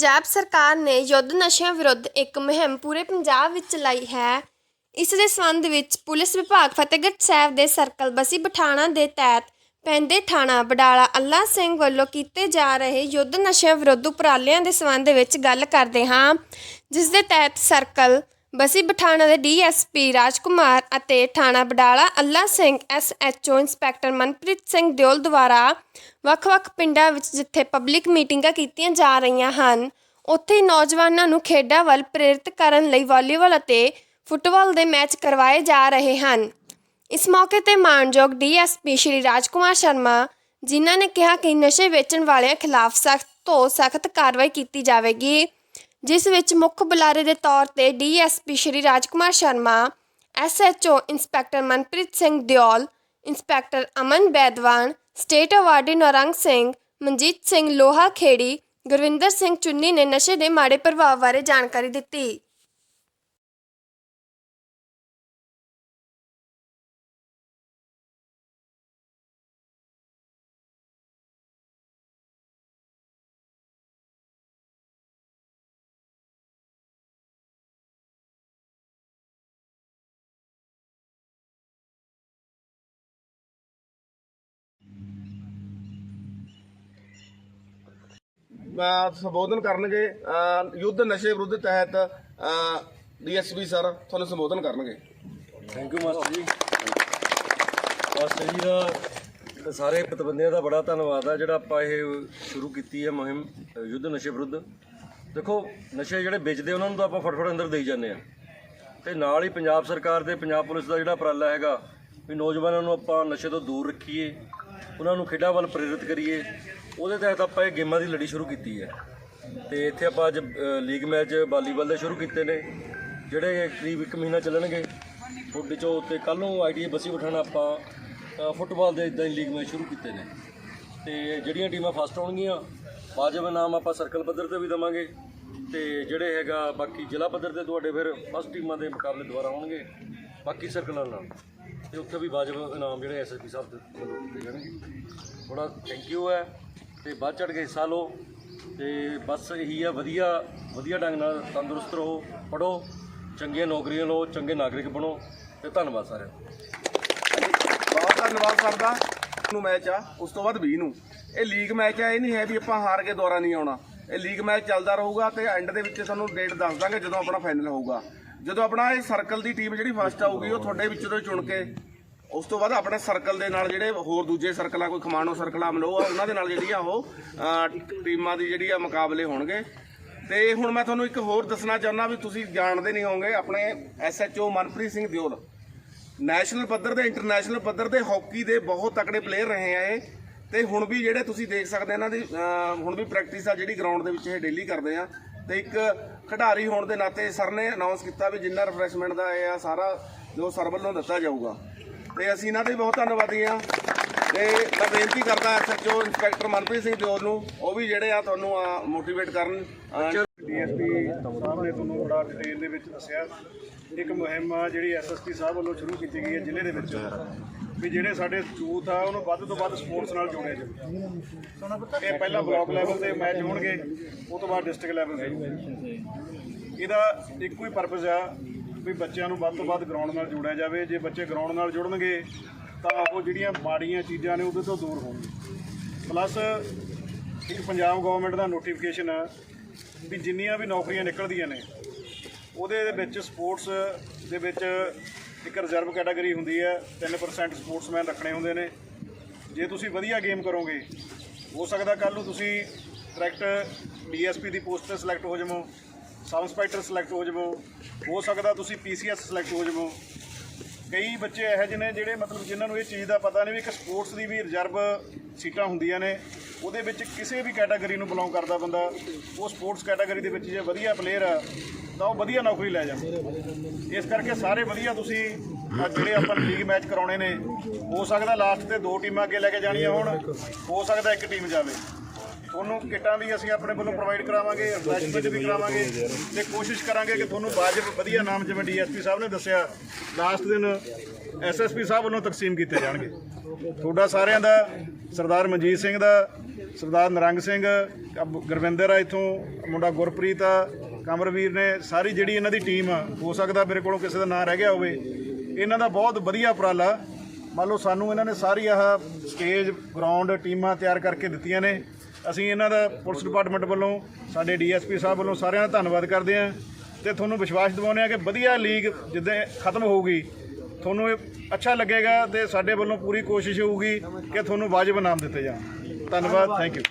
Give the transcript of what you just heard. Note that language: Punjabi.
ਪੰਜਾਬ ਸਰਕਾਰ ਨੇ ਯੁੱਧ ਨਸ਼ਿਆਂ ਵਿਰੁੱਧ ਇੱਕ ਮੁਹਿੰਮ ਪੂਰੇ ਪੰਜਾਬ ਵਿੱਚ ਚਲਾਈ ਹੈ। ਇਸ ਦੇ ਸੰਬੰਧ ਵਿੱਚ ਪੁਲਿਸ ਵਿਭਾਗ ਫਤਿਹਗੜ੍ਹ ਸਾਹਿਬ ਦੇ ਸਰਕਲ ਬਸੀ ਪਠਾਣਾ ਦੇ ਤਹਿਤ ਪੈਂਦੇ ਥਾਣਾ ਬਡਾਲਾ ਅੱਲਾ ਸਿੰਘ ਵੱਲੋਂ ਕੀਤੇ ਜਾ ਰਹੇ ਯੁੱਧ ਨਸ਼ਿਆਂ ਵਿਰੁੱਧ ਉਪਰਾਲਿਆਂ ਦੇ ਸੰਬੰਧ ਵਿੱਚ ਗੱਲ ਕਰਦੇ ਹਾਂ। ਜਿਸ ਦੇ ਤਹਿਤ ਸਰਕਲ ਬਸੀ ਪਠਾਣਾ ਦੇ ਡੀਐਸਪੀ ਰਾਜਕੁਮਾਰ ਅਤੇ ਥਾਣਾ ਬਡਾਲਾ ਅੱਲਾ ਸਿੰਘ ਐਸਐਚਓ ਇੰਸਪੈਕਟਰ ਮਨਪ੍ਰੀਤ ਸਿੰਘ ਦਿਓਲ ਦੁਆਰਾ ਵੱਖ-ਵੱਖ ਪਿੰਡਾਂ ਵਿੱਚ ਜਿੱਥੇ ਪਬਲਿਕ ਮੀਟਿੰਗਾਂ ਕੀਤੀਆਂ ਜਾ ਰਹੀਆਂ ਹਨ, ਉੱਥੇ ਨੌਜਵਾਨਾਂ ਨੂੰ ਖੇਡਾਂ ਵੱਲ ਪ੍ਰੇਰਿਤ ਕਰਨ ਲਈ ਵਾਲੀਬਾਲ ਅਤੇ ਫੁੱਟਬਾਲ ਦੇ ਮੈਚ ਕਰਵਾਏ ਜਾ ਰਹੇ ਹਨ। ਇਸ ਮੌਕੇ ਤੇ ਮਾਨਯੋਗ ਡੀਐਸਪੀ ਸ਼੍ਰੀ ਰਾਜਕੁਮਾਰ ਸ਼ਰਮਾ, ਜਿਨ੍ਹਾਂ ਨੇ ਕਿਹਾ ਕਿ ਨਸ਼ੇ ਵੇਚਣ ਵਾਲਿਆਂ ਖਿਲਾਫ ਸਖਤ ਤੋਂ ਸਖਤ ਕਾਰਵਾਈ ਕੀਤੀ ਜਾਵੇਗੀ। ਜਿਸ ਵਿੱਚ ਮੁੱਖ ਬੁਲਾਰੇ ਦੇ ਤੌਰ ਤੇ DSP Shri Rajkumar Sharma, SHO inspector Manpreet Singh Deol, inspector Aman Baidwan, state awardee Naurang Singh, Manjit Singh Loha Kheri Gurvinder Singh ਚੁੰਨੀ ਨੇ ਨਸ਼ੇ ਦੇ ਮਾੜੇ ਪ੍ਰਭਾਵ ਬਾਰੇ ਜਾਣਕਾਰੀ ਦਿੱਤੀ। ਸੰਬੋਧਨ ਕਰਨਗੇ ਯੁੱਧ ਨਸ਼ੇ ਵਿਰੁੱਧ ਤਹਿਤ ਡੀਐਸਪੀ ਸਰ, ਤੁਹਾਨੂੰ ਸੰਬੋਧਨ ਕਰਨਗੇ। Thank you master ji. Master ji ਦਾ ਤੇ ਸਾਰੇ ਪਤਵੰਦਿਆਂ ਦਾ ਬੜਾ ਧੰਨਵਾਦ ਆ, ਜਿਹੜਾ ਆਪਾਂ ਇਹ ਸ਼ੁਰੂ ਕੀਤੀ ਹੈ ਮੁਹਿੰਮ, ਯੁੱਧ ਨਸ਼ੇ ਵਿਰੁੱਧ। ਦੇਖੋ, ਨਸ਼ੇ ਜਿਹੜੇ ਵੇਚਦੇ, ਉਹਨਾਂ ਨੂੰ ਤਾਂ ਆਪਾਂ ਫਟਫਟ ਅੰਦਰ ਦੇਈ ਜਾਂਦੇ ਆ। ਤੇ ਨਾਲ ਹੀ ਪੰਜਾਬ ਸਰਕਾਰ ਤੇ ਪੰਜਾਬ ਪੁਲਿਸ ਦਾ ਜਿਹੜਾ ਉਪਰਾਲਾ ਹੈਗਾ, ਵੀ ਨੌਜਵਾਨਾਂ ਨੂੰ ਆਪਾਂ ਨਸ਼ੇ ਤੋਂ ਦੂਰ ਰੱਖੀਏ, ਉਹਨਾਂ ਨੂੰ ਖੇਡਾਂ ਵੱਲ ਪ੍ਰੇਰਿਤ ਕਰੀਏ। ਉਹਦੇ ਤਹਿਤ ਆਪਾਂ ਇਹ ਗੇਮਾਂ ਦੀ ਲੜੀ ਸ਼ੁਰੂ ਕੀਤੀ ਹੈ। ਤੇ ਇੱਥੇ ਆਪਾਂ ਅੱਜ ਲੀਗ ਮੈਚ ਵਾਲੀਬਾਲ ਦੇ ਸ਼ੁਰੂ ਕੀਤੇ ਨੇ, ਜਿਹੜੇ ਕਰੀਬ 1 ਮਹੀਨਾ ਚੱਲਣਗੇ। ਫੁੱਟ ਚੋਂ ਤੇ ਕੱਲ ਨੂੰ ਆਈਡੀਆ ਬਸੀ ਬਿਠਾਣਾ ਆਪਾਂ ਫੁੱਟਬਾਲ ਦੇ ਇਦਾਂ ਹੀ ਲੀਗ ਮੈਚ ਸ਼ੁਰੂ ਕੀਤੇ ਨੇ। ਤੇ ਜਿਹੜੀਆਂ ਟੀਮਾਂ ਫਸਟ ਆਉਣਗੀਆਂ, ਵਾਜਬ ਇਨਾਮ ਆਪਾਂ ਸਰਕਲ ਪੱਧਰ ਤੇ ਵੀ ਦਵਾਂਗੇ। ਤੇ ਜਿਹੜੇ ਹੈਗਾ ਬਾਕੀ ਜ਼ਿਲ੍ਹਾ ਪੱਧਰ ਤੇ ਤੁਹਾਡੇ ਫਿਰ ਫਸਟ ਟੀਮਾਂ ਦੇ ਮੁਕਾਬਲੇ ਦੁਬਾਰਾ ਹੋਣਗੇ ਬਾਕੀ ਸਰਕਲਾਂ ਨਾਲ। ਤੇ ਉੱਥੇ ਵੀ ਵਾਜਬ ਇਨਾਮ ਜਿਹੜੇ ਐਸਐਸਪੀ ਸਾਹਿਬ ਦੇ ਵੱਲੋਂ ਦਿੱਤੇ ਜਾਣਗੇ। ਬੜਾ ਥੈਂਕ ਯੂ ਹੈ। ਤੇ ਵੱਧ ਚੜ ਕੇ ਹਿੱਸਾ ਲਓ। ਤੇ ਬਸ ਇਹੀ ਆ ਵਧੀਆ ਵਧੀਆ ਢੰਗ ਨਾਲ ਤੰਦਰੁਸਤ ਰਹੋ ਪੜੋ ਚੰਗੀਆਂ ਨੌਕਰੀਆਂ ਲਓ, ਚੰਗੇ ਨਾਗਰਿਕ ਬਣੋ ਤੇ ਧੰਨਵਾਦ ਸਾਰਿਆਂ ਬਹੁਤ ਧੰਨਵਾਦ ਸਰ ਦਾ। ਨੂੰ ਮੈਚ ਆ, ਉਸ ਤੋਂ ਬਾਅਦ 20 ਨੂੰ। ਇਹ ਲੀਗ ਮੈਚ ਆ, ਇਹ ਨਹੀਂ ਹੈ ਵੀ ਆਪਾਂ ਹਾਰ ਕੇ ਦੁਬਾਰਾ ਨਹੀਂ ਆਉਣਾ। ਇਹ ਲੀਗ ਮੈਚ ਚੱਲਦਾ ਰਹੂਗਾ ਤੇ ਐਂਡ ਦੇ ਵਿੱਚ ਤੁਹਾਨੂੰ ਡੇਟ ਦੱਸ ਦਾਂਗੇ ਜਦੋਂ ਆਪਣਾ ਫਾਈਨਲ ਹੋਊਗਾ। ਜਦੋਂ ਆਪਣਾ ਇਹ ਸਰਕਲ ਦੀ ਟੀਮ ਜਿਹੜੀ ਫਸਟ ਆਊਗੀ, ਉਹ ਤੁਹਾਡੇ ਵਿੱਚੋਂ ਚੁਣ ਕੇ ਉਸ ਤੋਂ ਬਾਅਦ ਆਪਣੇ ਸਰਕਲ ਦੇ ਨਾਲ ਜਿਹੜੇ ਹੋਰ ਦੂਜੇ ਸਰਕਲਾਂ ਕੋਈ ਖਮਾਣੋ ਸਰਕਲਾਂ ਆ ਉਹਨਾਂ ਦੇ ਨਾਲ ਜਿਹੜੀ ਆ ਉਹ ਟੀਮਾਂ ਦੀ ਜਿਹੜੀ ਆ ਮੁਕਾਬਲੇ ਹੋਣਗੇ। ਤੇ ਹੁਣ ਮੈਂ ਤੁਹਾਨੂੰ ਇੱਕ ਹੋਰ ਦੱਸਣਾ ਚਾਹੁੰਦਾ ਵੀ ਤੁਸੀਂ ਜਾਣਦੇ ਨਹੀਂ ਹੋਵੋਗੇ, ਆਪਣੇ ਐਸਐਚਓ ਮਨਪ੍ਰੀਤ ਸਿੰਘ ਦਿਓਲ। ਨੈਸ਼ਨਲ ਪੱਧਰ ਤੇ ਇੰਟਰਨੈਸ਼ਨਲ ਪੱਧਰ ਤੇ ਹਾਕੀ ਦੇ ਬਹੁਤ ਤਕੜੇ ਪਲੇਅਰ ਰਹੇ ਆ ਇਹ। ਤੇ ਹੁਣ ਵੀ ਜਿਹੜੇ ਤੁਸੀਂ ਦੇਖ ਸਕਦੇ ਇਹਨਾਂ ਦੀ ਹੁਣ ਵੀ ਪ੍ਰੈਕਟਿਸ ਆ ਜਿਹੜੀ ਗਰਾਊਂਡ ਦੇ ਵਿੱਚ ਇਹ ਡੇਲੀ ਕਰਦੇ ਆ। ਤੇ ਇੱਕ ਖਿਡਾਰੀ ਹੋਣ ਦੇ ਨਾਤੇ ਸਰ ਨੇ ਅਨਾਉਂਸ ਕੀਤਾ ਵੀ ਜਿੰਨਾ ਰਿਫਰੈਸ਼ਮੈਂਟ ਦਾ ਇਹ ਆ, ਸਾਰਾ ਜੋ ਸਰ ਵੱਲੋਂ ਦਿੱਤਾ ਜਾਊਗਾ। ਤੇ ਅਸੀਂ ਇਹਨਾਂ ਦੇ ਬਹੁਤ ਧੰਨਵਾਦੀ ਆ ਤੇ ਮੈਂ ਬੇਨਤੀ ਕਰਦਾ ਐਸਐਚਓ ਇੰਸਪੈਕਟਰ ਮਨਪ੍ਰੀਤ ਸਿੰਘ ਦਿਓਲ ਨੂੰ ਉਹ ਵੀ ਜਿਹੜੇ ਆ ਤੁਹਾਨੂੰ ਮੋਟੀਵੇਟ ਕਰਨ। ਡੀਐਸਪੀ ਸਾਹਿਬ ਨੇ ਤੁਹਾਨੂੰ ਬੜਾ ਡਿਟੇਲ ਦੇ ਵਿੱਚ ਦੱਸਿਆ। ਇੱਕ ਮੁਹਿੰਮ ਆ ਜਿਹੜੀ ਐਸਐਸਪੀ ਸਾਹਿਬ ਵੱਲੋਂ ਸ਼ੁਰੂ ਕੀਤੀ ਗਈ ਹੈ ਜ਼ਿਲ੍ਹੇ ਦੇ ਵਿੱਚ। ਵੀ ਜਿਹੜੇ ਸਾਡੇ ਯੂਥ ਆ ਉਹਨੂੰ ਵੱਧ ਤੋਂ ਵੱਧ ਸਪੋਰਟਸ ਨਾਲ ਜੋੜਿਆ ਜਾਵੇ। ਇਹ ਪਹਿਲਾਂ ਬਲਾਕ ਲੈਵਲ ਤੇ ਮੈਚ ਹੋਣਗੇ ਉਹ ਤੋਂ ਬਾਅਦ ਡਿਸਟ੍ਰਿਕਟ ਲੈਵਲ ਤੇ। ਇਹਦਾ ਇੱਕੋ ਹੀ ਪਰਪਸ ਆ ਵੀ ਬੱਚਿਆਂ ਨੂੰ ਵੱਧ ਤੋਂ ਵੱਧ ਗਰਾਊਂਡ ਨਾਲ ਜੋੜਿਆ ਜਾਵੇ। ਜੇ ਬੱਚੇ ਗਰਾਊਂਡ ਨਾਲ ਜੁੜਨਗੇ, ਤਾਂ ਉਹ ਜਿਹੜੀਆਂ ਮਾੜੀਆਂ ਚੀਜ਼ਾਂ ਨੇ ਉਹਦੇ ਤੋਂ ਦੂਰ ਹੋਣਗੇ। ਪਲੱਸ ਇੱਕ ਪੰਜਾਬ ਗਵਰਨਮੈਂਟ ਦਾ ਨੋਟੀਫਿਕੇਸ਼ਨ ਹੈ ਵੀ ਜਿੰਨੀਆਂ ਵੀ ਨੌਕਰੀਆਂ ਨਿਕਲਦੀਆਂ ਨੇ, ਉਹਦੇ ਦੇ ਵਿੱਚ ਸਪੋਰਟਸ ਦੇ ਵਿੱਚ ਇੱਕ ਰਿਜ਼ਰਵ ਕੈਟਾਗਰੀ ਹੁੰਦੀ ਹੈ। 3% ਸਪੋਰਟਸਮੈਨ ਰੱਖਣੇ ਹੁੰਦੇ ਨੇ। ਜੇ ਤੁਸੀਂ ਵਧੀਆ ਗੇਮ ਕਰੋਗੇ, ਹੋ ਸਕਦਾ ਕੱਲ ਨੂੰ ਤੁਸੀਂ ਡਾਇਰੈਕਟ ਡੀਐਸਪੀ ਦੀ ਪੋਸਟ ਤੇ ਸਿਲੈਕਟ ਹੋ ਜਾਵੋ ਸਬ ਇੰਸਪੈਕਟਰ ਸਿਲੈਕਟ ਹੋ ਜਾਵੋ। ਹੋ ਸਕਦਾ ਤੁਸੀਂ ਪੀਸੀਐਸ ਸਿਲੈਕਟ ਹੋ ਜਾਵੋ। ਕਈ ਬੱਚੇ ਇਹੋ ਜਿਹੇ ਨੇ ਜਿਹੜੇ ਮਤਲਬ ਜਿਨ੍ਹਾਂ ਨੂੰ ਇਹ ਚੀਜ਼ ਦਾ ਪਤਾ ਨਹੀਂ ਵੀ ਇੱਕ ਸਪੋਰਟਸ ਦੀ ਵੀ ਰਿਜ਼ਰਵ ਸੀਟਾਂ ਹੁੰਦੀਆਂ ਨੇ। ਉਹਦੇ ਵਿੱਚ ਕਿਸੇ ਵੀ ਕੈਟਾਗਰੀ ਨੂੰ ਬਿਲੋਂਗ ਕਰਦਾ ਬੰਦਾ, ਉਹ ਸਪੋਰਟਸ ਕੈਟਾਗਰੀ ਦੇ ਵਿੱਚ ਜੇ ਵਧੀਆ ਪਲੇਅਰ ਆ, ਤਾਂ ਉਹ ਵਧੀਆ ਨੌਕਰੀ ਲੈ ਜਾਂਦਾ। ਇਸ ਕਰਕੇ ਸਾਰੇ ਵਧੀਆ ਤੁਸੀਂ ਜਿਹੜੇ ਆਪਾਂ ਲੀਗ ਮੈਚ ਕਰਾਉਣੇ ਨੇ, ਹੋ ਸਕਦਾ ਲਾਸਟ ਤੇ ਦੋ ਟੀਮਾਂ ਅੱਗੇ ਲੈ ਕੇ ਜਾਣੀਆਂ ਹੋਣ, ਹੋ ਸਕਦਾ ਇੱਕ ਟੀਮ ਜਾਵੇ। ਤੁਹਾਨੂੰ ਕਿੱਟਾਂ ਵੀ ਅਸੀਂ ਆਪਣੇ ਵੱਲੋਂ ਪ੍ਰੋਵਾਈਡ ਕਰਾਵਾਂਗੇ ਰਿਫਰੈਸ਼ਮੈਂਟ ਵੀ ਕਰਾਵਾਂਗੇ ਤੇ ਕੋਸ਼ਿਸ਼ ਕਰਾਂਗੇ ਕਿ ਤੁਹਾਨੂੰ ਵਾਜਬ ਵਧੀਆ ਨਾਮ ਜਿਵੇਂ ਡੀਐਸਪੀ ਸਾਹਿਬ ਨੇ ਦੱਸਿਆ ਲਾਸਟ ਦਿਨ ਐਸਐਸਪੀ ਸਾਹਿਬ ਵੱਲੋਂ ਤਕਸੀਮ ਕੀਤੇ ਜਾਣਗੇ। ਤੁਹਾਡਾ ਸਾਰਿਆਂ ਦਾ, ਸਰਦਾਰ ਮਨਜੀਤ ਸਿੰਘ ਦਾ, ਸਰਦਾਰ ਨਰੰਗ ਸਿੰਘ ਗੁਰਵਿੰਦਰ ਆ ਇਥੋਂ, ਮੁੰਡਾ ਗੁਰਪ੍ਰੀਤ ਆ, ਕਮਰਵੀਰ ਨੇ, ਸਾਰੀ ਜਿਹੜੀ ਇਹਨਾਂ ਦੀ ਟੀਮ ਆ, ਹੋ ਸਕਦਾ ਮੇਰੇ ਕੋਲੋਂ ਕਿਸੇ ਦਾ ਨਾਂ ਰਹਿ ਗਿਆ ਹੋਵੇ, ਇਹਨਾਂ ਦਾ ਬਹੁਤ ਵਧੀਆ ਉਪਰਾਲਾ। ਮੰਨ ਲਓ ਸਾਨੂੰ ਇਹਨਾਂ ਨੇ ਸਾਰੀ ਆਹ ਸਟੇਜ ਗਰਾਊਂਡ ਟੀਮਾਂ ਤਿਆਰ ਕਰਕੇ ਦਿੱਤੀਆਂ ਨੇ। ਅਸੀਂ ਇਹਨਾਂ ਦਾ ਪੁਲਿਸ ਡਿਪਾਰਟਮੈਂਟ ਵੱਲੋਂ, ਸਾਡੇ ਡੀਐਸਪੀ ਸਾਹਿਬ ਵੱਲੋਂ ਸਾਰਿਆਂ ਦਾ ਧੰਨਵਾਦ ਕਰਦੇ ਹਾਂ ਤੇ ਤੁਹਾਨੂੰ ਵਿਸ਼ਵਾਸ ਦਿਵਾਉਂਦੇ ਹਾਂ ਕਿ ਵਧੀਆ ਲੀਗ ਜਿੱਦਾਂ ਖਤਮ ਹੋਊਗੀ, ਤੁਹਾਨੂੰ ਇਹ ਅੱਛਾ ਲੱਗੇਗਾ ਤੇ ਸਾਡੇ ਵੱਲੋਂ ਪੂਰੀ ਕੋਸ਼ਿਸ਼ ਹੋਊਗੀ ਕਿ ਤੁਹਾਨੂੰ ਵਾਜਬ ਇਨਾਮ ਦਿੱਤੇ ਜਾਣ। ਧੰਨਵਾਦ ਥੈਂਕ ਯੂ